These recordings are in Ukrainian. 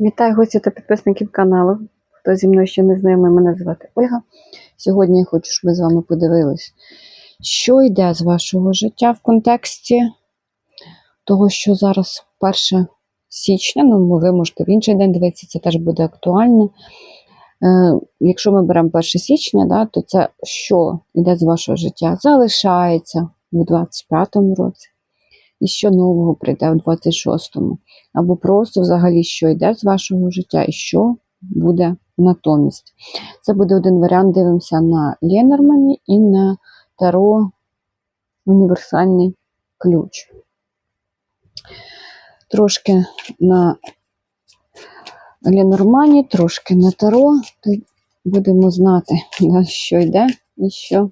Вітаю гості та підписників каналу. Хто зі мною ще не знайомий, мене звати Ольга. Сьогодні я хочу, щоб ви з вами подивились, що йде з вашого життя в контексті того, що зараз 1 січня, ну ви можете в інший день дивитися, це теж буде актуально. Е, якщо ми беремо 1 січня, да, то це що йде з вашого життя? Залишається в 25-му році. І що нового прийде в 26-му або просто взагалі, що йде з вашого життя і що буде натомість. Це буде один варіант. Дивимося на Ленормані і на Таро універсальний ключ. Трошки на Ленормані, трошки на Таро. Будемо знати, да, що йде і що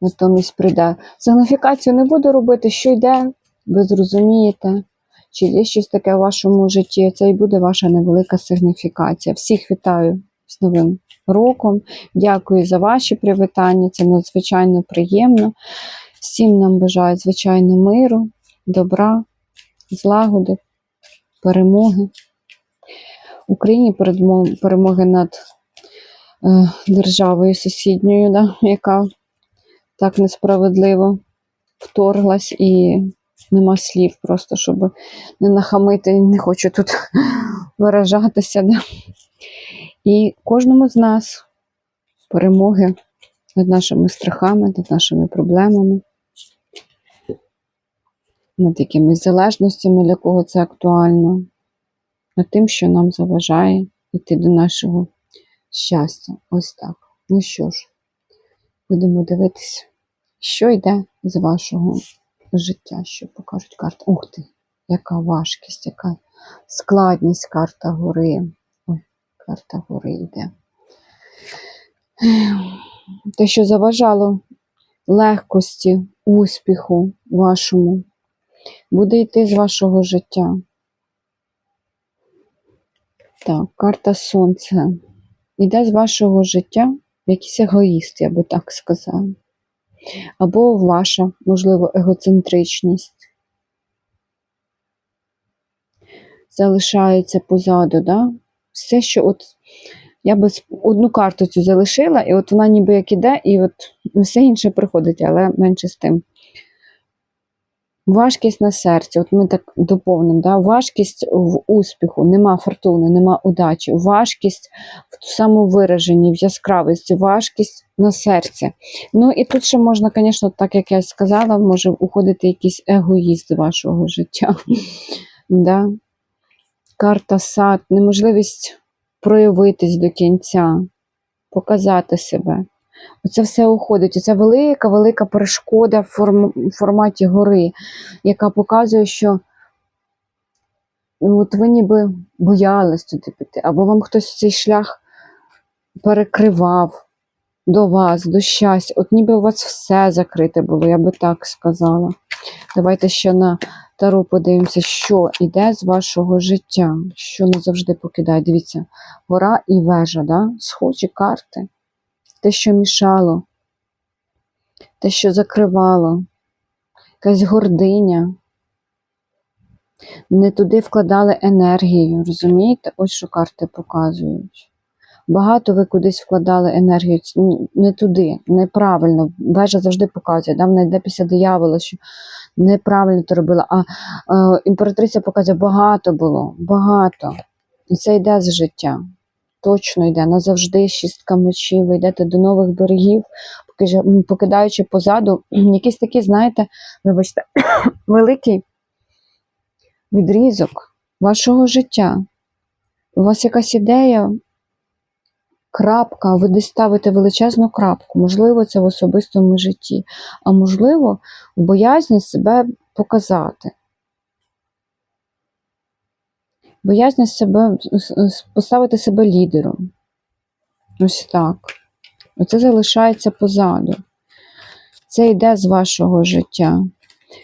натомість прийде. Сигніфікацію не буду робити, що йде, ви зрозумієте. Чи є щось таке в вашому житті? Це і буде ваша невелика сигніфікація. Всіх вітаю з Новим роком. Дякую за ваші привітання. Це надзвичайно приємно. Всім нам бажаю, звичайно, миру, добра, злагоди, перемоги. Україні перемоги над е, державою сусідньою, да, яка так несправедливо вторглась і нема слів просто, щоб не нахамити, не хочу тут виражатися. Да? І кожному з нас перемоги над нашими страхами, над нашими проблемами, над якимись залежностями, для кого це актуально, над тим, що нам заважає йти до нашого щастя. Ось так. Ну що ж, будемо дивитися, що йде з вашого життя, що покажуть карти. Ух ти, яка важкість, яка складність карта гори. Ой, карта гори йде. Те, що заважало легкості, успіху вашому, буде йти з вашого життя. Так, карта Сонця. Іде з вашого життя якийсь егоїст, я би так сказала або ваша, можливо, егоцентричність залишається позаду. Да? Все, що от я би одну карту цю залишила, і от вона ніби як іде, і от все інше приходить, але менше з тим. Важкість на серці, от ми так доповнимо, да? важкість в успіху, нема фортуни, нема удачі, важкість в самовираженні, в яскравості, важкість на серці. Ну і тут ще можна, звісно, так як я сказала, може уходити якийсь егоїст вашого життя. да? Карта сад, неможливість проявитись до кінця, показати себе. Оце все уходить. Оце велика, велика перешкода в форм- форматі гори, яка показує, що ну, от ви ніби боялись туди піти, або вам хтось цей шлях перекривав до вас, до щастя. От ніби у вас все закрите було, я би так сказала. Давайте ще на Таро подивимося, що йде з вашого життя, що не завжди покидає. Дивіться, гора і вежа, да? схожі карти. Те, що мішало, те, що закривало, якась гординя. Не туди вкладали енергію, розумієте? Ось що карти показують. Багато ви кудись вкладали енергію, не туди, неправильно. Вежа завжди показує, да? вона після диявола, що неправильно то робила. А е, імператриця показує, багато було, багато. І це йде з життя. Точно йде. Назавжди шістка мечів, ви йдете до нових берегів, покидаючи позаду якийсь такий, знаєте, вибачте, великий відрізок вашого життя. У вас якась ідея, крапка, ви десь ставите величезну крапку. Можливо, це в особистому житті, а можливо, в боязні себе показати. Боязні себе поставити себе лідером. Ось так. Оце залишається позаду. Це йде з вашого життя.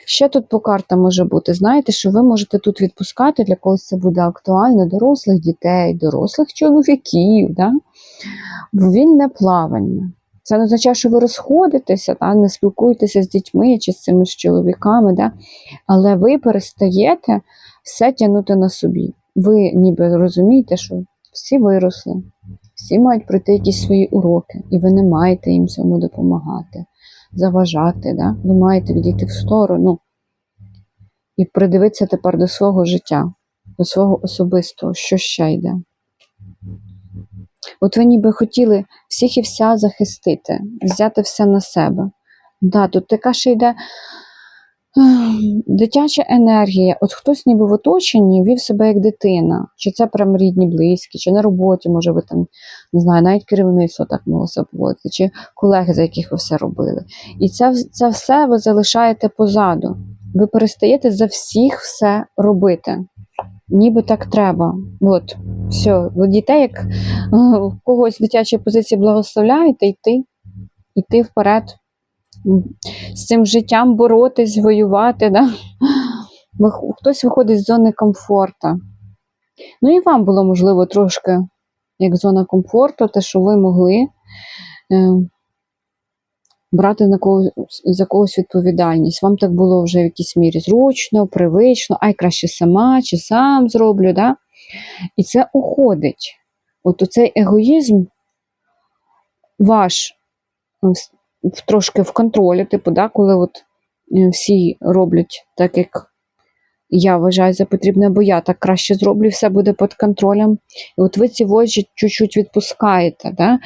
Ще тут по картам може бути, знаєте, що ви можете тут відпускати, для когось це буде актуально, дорослих дітей, дорослих чоловіків. Да? Вільне плавання. Це не означає, що ви розходитеся, та, не спілкуєтеся з дітьми чи з цими ж чоловіками, да? але ви перестаєте все тягнути на собі. Ви ніби розумієте, що всі виросли, всі мають пройти якісь свої уроки, і ви не маєте їм цьому допомагати, заважати. Да? Ви маєте відійти в сторону і придивитися тепер до свого життя, до свого особистого, що ще йде. От ви ніби хотіли всіх і вся захистити, взяти все на себе. Да, тут така ще йде дитяча енергія. От хтось ніби в оточенні вів себе як дитина. Чи це прям рідні, близькі, чи на роботі, може ви там, не знаю, навіть керівництво так могло себе поводити, чи колеги, за яких ви все робили. І це, це все ви залишаєте позаду. Ви перестаєте за всіх все робити. Ніби так треба. От, все, ви дітей, як е, когось в дитячій позиції благословляєте, йти, йти вперед, з цим життям боротись, воювати. Да? Хтось виходить з зони комфорту. Ну і вам було, можливо, трошки як зона комфорту, те, що ви могли е, брати на когось, за когось відповідальність. Вам так було вже в якійсь мірі зручно, привично, ай краще сама чи сам зроблю. Да? І це уходить. От цей егоїзм ваш трошки в контролі, типу, да, коли от е, всі роблять так, як я вважаю за потрібне, або я так краще зроблю, все буде під контролем. І от ви ці вожі чуть-чуть відпускаєте, да?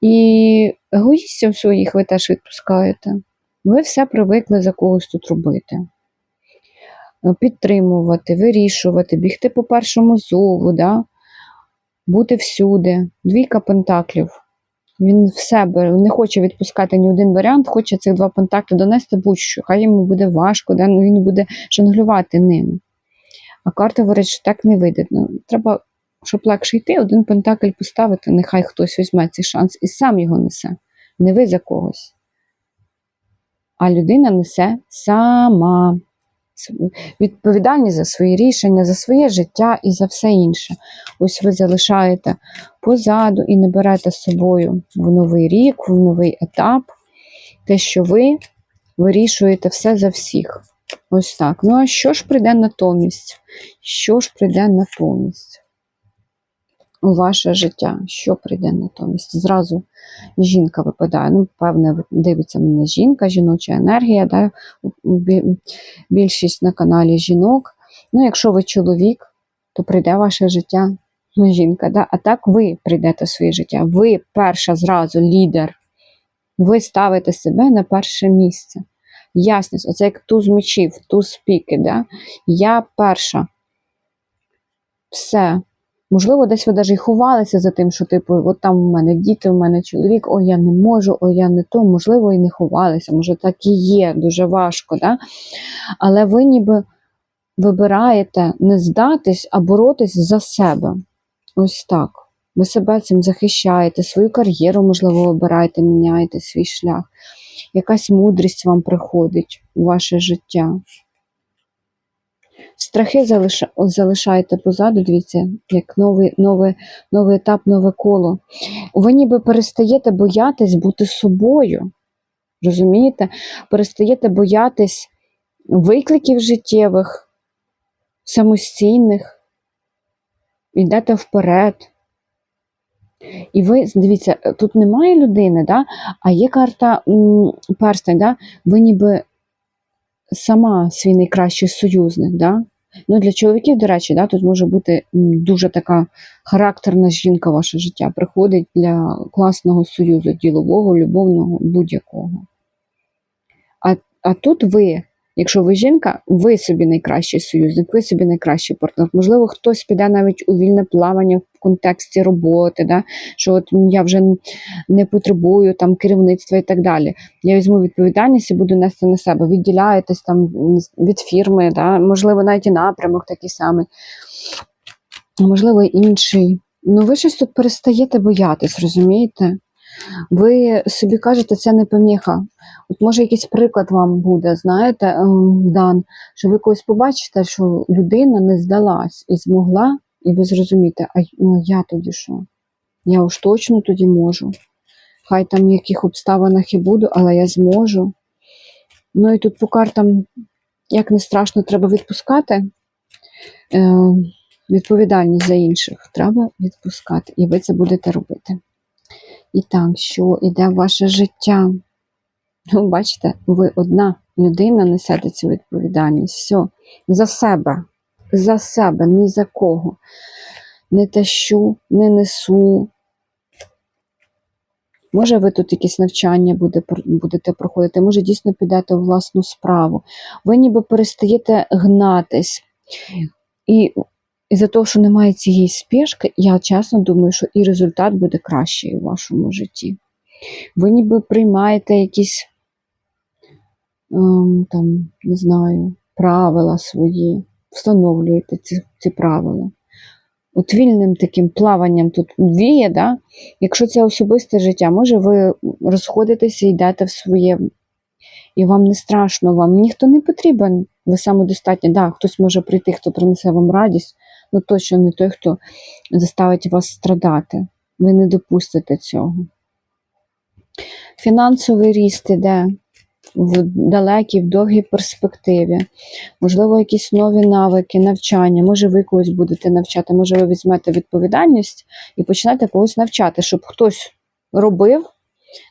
і егоїстів своїх ви теж відпускаєте. Ви все привикли за когось тут робити. Е, Підтримувати, вирішувати, бігти по першому зову, да? бути всюди. Двійка пентаклів. Він в себе не хоче відпускати ні один варіант, хоче цих два пентакли донести будь-що. Хай йому буде важко, да? ну, він буде жонглювати ними. А карта говорить, що так не вийде. Ну, треба, щоб легше йти, один пентакль поставити, нехай хтось візьме цей шанс і сам його несе. Не ви за когось. А людина несе сама Відповідальність за свої рішення, за своє життя і за все інше. Ось ви залишаєте позаду і не берете з собою в новий рік, в новий етап, те, що ви вирішуєте все за всіх. Ось так. Ну а що ж прийде натомість? Що ж прийде натомість? У ваше життя, що прийде натомість? Зразу жінка випадає. Ну, певне, дивиться мене жінка, жіноча енергія, да? більшість на каналі жінок. Ну, якщо ви чоловік, то прийде ваше життя жінка. Да? А так ви прийдете в своє життя. Ви перша зразу лідер. Ви ставите себе на перше місце. Ясність, оце як туз мечів, туз піки. Да? Я перша. Все. Можливо, десь ви навіть і ховалися за тим, що, типу, от там у мене діти, у мене чоловік, ой, я не можу, ой, я не то, можливо, і не ховалися, може, так і є, дуже важко, да? але ви ніби вибираєте не здатись, а боротись за себе. Ось так. Ви себе цим захищаєте, свою кар'єру, можливо, вибираєте, міняєте свій шлях. Якась мудрість вам приходить у ваше життя. Страхи залиша... залишаєте позаду, дивіться, як новий, новий, новий етап, нове коло. Ви ніби перестаєте боятись бути собою. Розумієте? Перестаєте боятись викликів життєвих, самостійних, йдете вперед. І ви, дивіться, тут немає людини, да? а є карта перстень, да? ви ніби сама свій найкращий союзник. Да? Ну, для чоловіків, до речі, да, тут може бути дуже така характерна жінка ваше життя. Приходить для класного союзу, ділового, любовного, будь-якого. А, а тут ви, якщо ви жінка, ви собі найкращий союзник, ви собі найкращий партнер. Можливо, хтось піде навіть у вільне плавання в контексті роботи, да? що от я вже не потребую там керівництва і так далі. Я візьму відповідальність і буду нести на себе. Відділяєтесь там від фірми, да? можливо, навіть і напрямок такий самий, можливо, інший. Ну, ви щось тут перестаєте боятись, розумієте? Ви собі кажете, це не поміха. От може якийсь приклад вам буде, знаєте, ем, дан, що ви когось побачите, що людина не здалась і змогла, і ви зрозумієте, а ну, я тоді що? Я уж точно тоді можу. Хай там в яких обставинах і буду, але я зможу. Ну і тут по картам, як не страшно, треба відпускати. Е, Відповідальність за інших треба відпускати, і ви це будете робити. І так, що йде ваше життя? Ну, бачите, ви одна людина несете цю відповідальність. Все, за себе, за себе, ні за кого. Не тащу, не несу. Може, ви тут якісь навчання буде, будете проходити, може, дійсно підете у власну справу. Ви ніби перестаєте гнатись. І із-за того, що немає цієї спішки, я чесно думаю, що і результат буде кращий у вашому житті. Ви ніби приймаєте якісь ем, там, не знаю, правила свої, встановлюєте ці, ці правила. От вільним таким плаванням тут віє, да? якщо це особисте життя, може ви розходитеся і йдете в своє, і вам не страшно, вам ніхто не потрібен, ви самодостатні. Да, хтось може прийти, хто принесе вам радість, ну точно не той, хто заставить вас страдати. Ви не допустите цього. Фінансовий ріст іде в далекій, в довгій перспективі. Можливо, якісь нові навики, навчання. Може, ви когось будете навчати, може, ви візьмете відповідальність і почнете когось навчати, щоб хтось робив,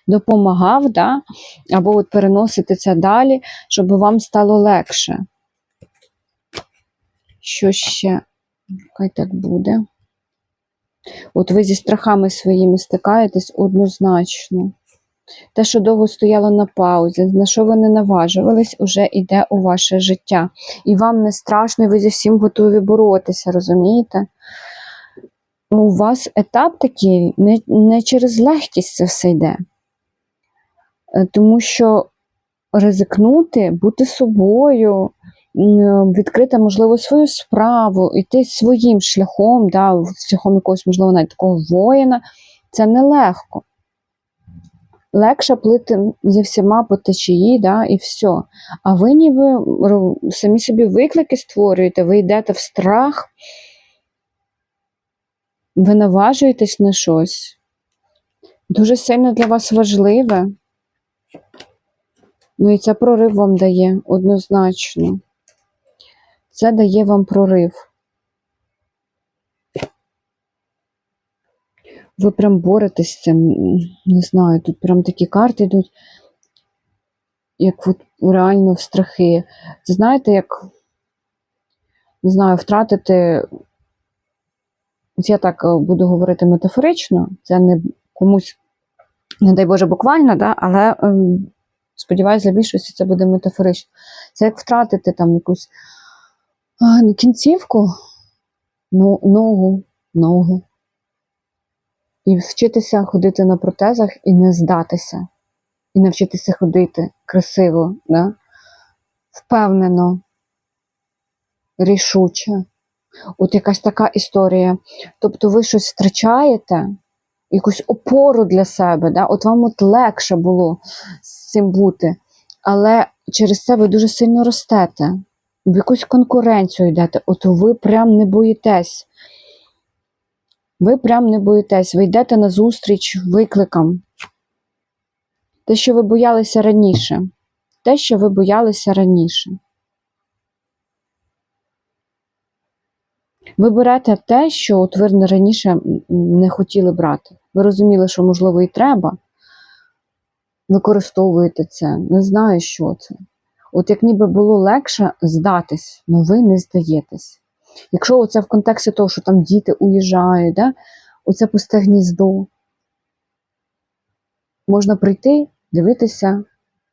допомагав, да? або от переносити це далі, щоб вам стало легше. Що ще? Хай так буде. От ви зі страхами своїми стикаєтесь однозначно. Те, що довго стояло на паузі, на що ви не наважувались, уже йде у ваше життя. І вам не страшно, ви зі всім готові боротися, розумієте? У вас етап такий не, не через легкість це все йде. Е, Тому що ризикнути, бути собою, відкрити, можливо, свою справу, йти своїм шляхом, да, шляхом якогось, можливо, навіть такого воїна, це нелегко легше плити зі всіма по течії, да, і все. А ви ніби самі собі виклики створюєте, ви йдете в страх, ви наважуєтесь на щось. Дуже сильно для вас важливе. Ну і це прорив вам дає однозначно. Це дає вам прорив. ви прям боретесь з цим, не знаю, тут прям такі карти йдуть, як от реально в страхи. Це знаєте, як, не знаю, втратити, я так е, буду говорити метафорично, це не комусь, не дай Боже, буквально, да, але ем, сподіваюся, для більшості це буде метафорично. Це як втратити там якусь а, кінцівку, ну, ногу, ноги і вчитися ходити на протезах і не здатися, і навчитися ходити красиво, да? впевнено, рішуче. От якась така історія. Тобто ви щось втрачаєте, якусь опору для себе, да? от вам от легше було з цим бути, але через це ви дуже сильно ростете, в якусь конкуренцію йдете, от ви прям не боїтесь. Ви прям не боїтесь, ви йдете на зустріч викликам. Те, що ви боялися раніше. Те, що ви боялися раніше. Ви берете те, що от ви раніше не хотіли брати. Ви розуміли, що, можливо, і треба. Використовуєте це, не знаю, що це. От як ніби було легше здатись, але ви не здаєтесь. Якщо оце в контексті того, що там діти уїжджають, да? оце пусте гніздо, можна прийти, дивитися,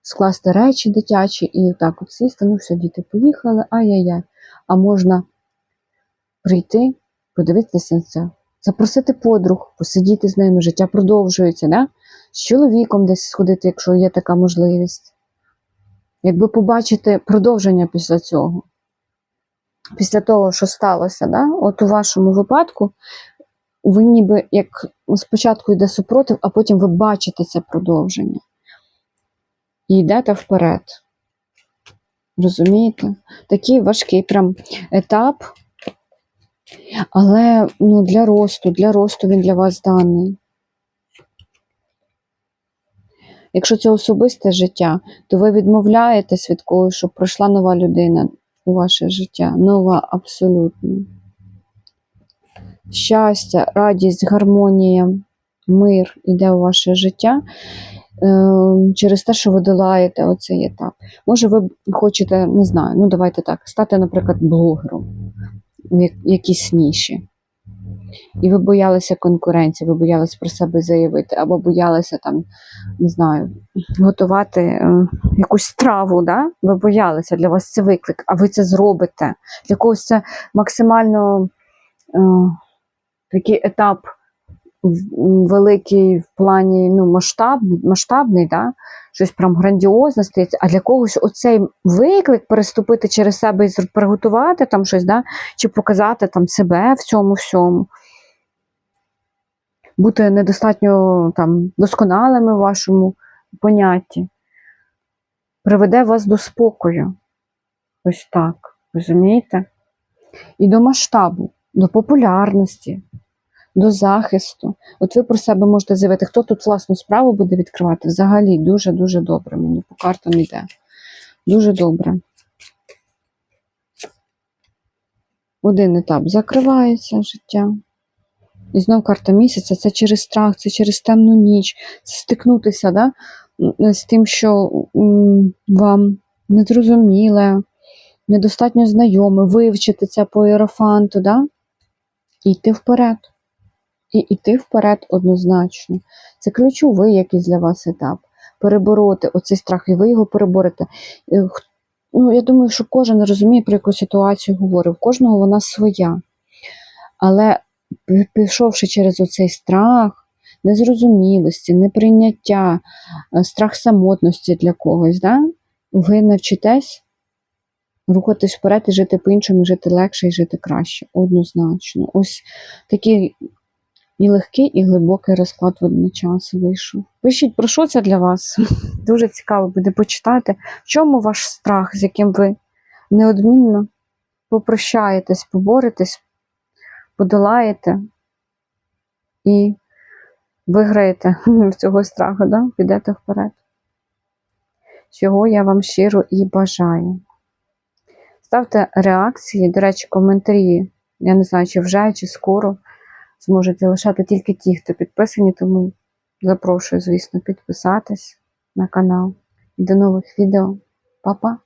скласти речі дитячі і так от сісти, ну все, діти поїхали, ай-яй-яй. А можна прийти, подивитися на це, запросити подруг, посидіти з ними, життя продовжується, да? з чоловіком десь сходити, якщо є така можливість. Якби побачити продовження після цього після того, що сталося, да? от у вашому випадку, ви ніби як спочатку йде супротив, а потім ви бачите це продовження. І йдете вперед. Розумієте? Такий важкий прям етап, але ну, для росту, для росту він для вас даний. Якщо це особисте життя, то ви відмовляєтесь від когось, щоб пройшла нова людина у ваше життя. Нова абсолютно. щастя, радість, гармонія, мир іде у ваше життя е, через те, що ви долаєте оцей етап. Може, ви хочете, не знаю, ну давайте так, стати, наприклад, блогером в як- якійсь ніші. І ви боялися конкуренції, ви боялися про себе заявити, або боялися там, не знаю, готувати е, якусь страву, да? ви боялися, для вас це виклик, а ви це зробите. Для когось це максимально е, такий етап великий в плані ну, масштаб, масштабний, да? щось прям грандіозне стається, а для когось оцей виклик переступити через себе і приготувати там щось, да? чи показати там себе в цьому всьому. Бути недостатньо там, досконалими в вашому понятті, приведе вас до спокою. Ось так, розумієте? І до масштабу, до популярності, до захисту. От ви про себе можете заявити, хто тут власну справу буде відкривати. Взагалі дуже-дуже добре мені по картам йде. Дуже добре. Один етап закривається життя. І знов карта місяця це через страх, це через темну ніч, це стикнутися да, з тим, що вам незрозуміле, недостатньо знайоме, вивчити це по іерофанту, да? і йти вперед. І йти вперед однозначно. Це ключовий якийсь для вас етап. Перебороти оцей страх, і ви його переборете. Е, Ну, я думаю, що кожен розуміє, про яку ситуацію говорю. В кожного вона своя. Але пішовши через оцей страх, незрозумілості, неприйняття, е, страх самотності для когось, да? ви навчитесь рухатись вперед і жити по-іншому, жити легше і жити краще. Однозначно. Ось такий і легкий, і глибокий розклад в водночас вийшов. Пишіть, про що це для вас? Дуже цікаво буде почитати, в чому ваш страх, з яким ви неодмінно попрощаєтесь, поборетесь, подолаєте і виграєте цього страху, да? підете вперед. Чого я вам щиро і бажаю. Ставте реакції, до речі, коментарі. Я не знаю, чи вже, чи скоро зможуть залишати тільки ті, хто підписані, тому запрошую, звісно, підписатись на канал. До нових відео. Па-па!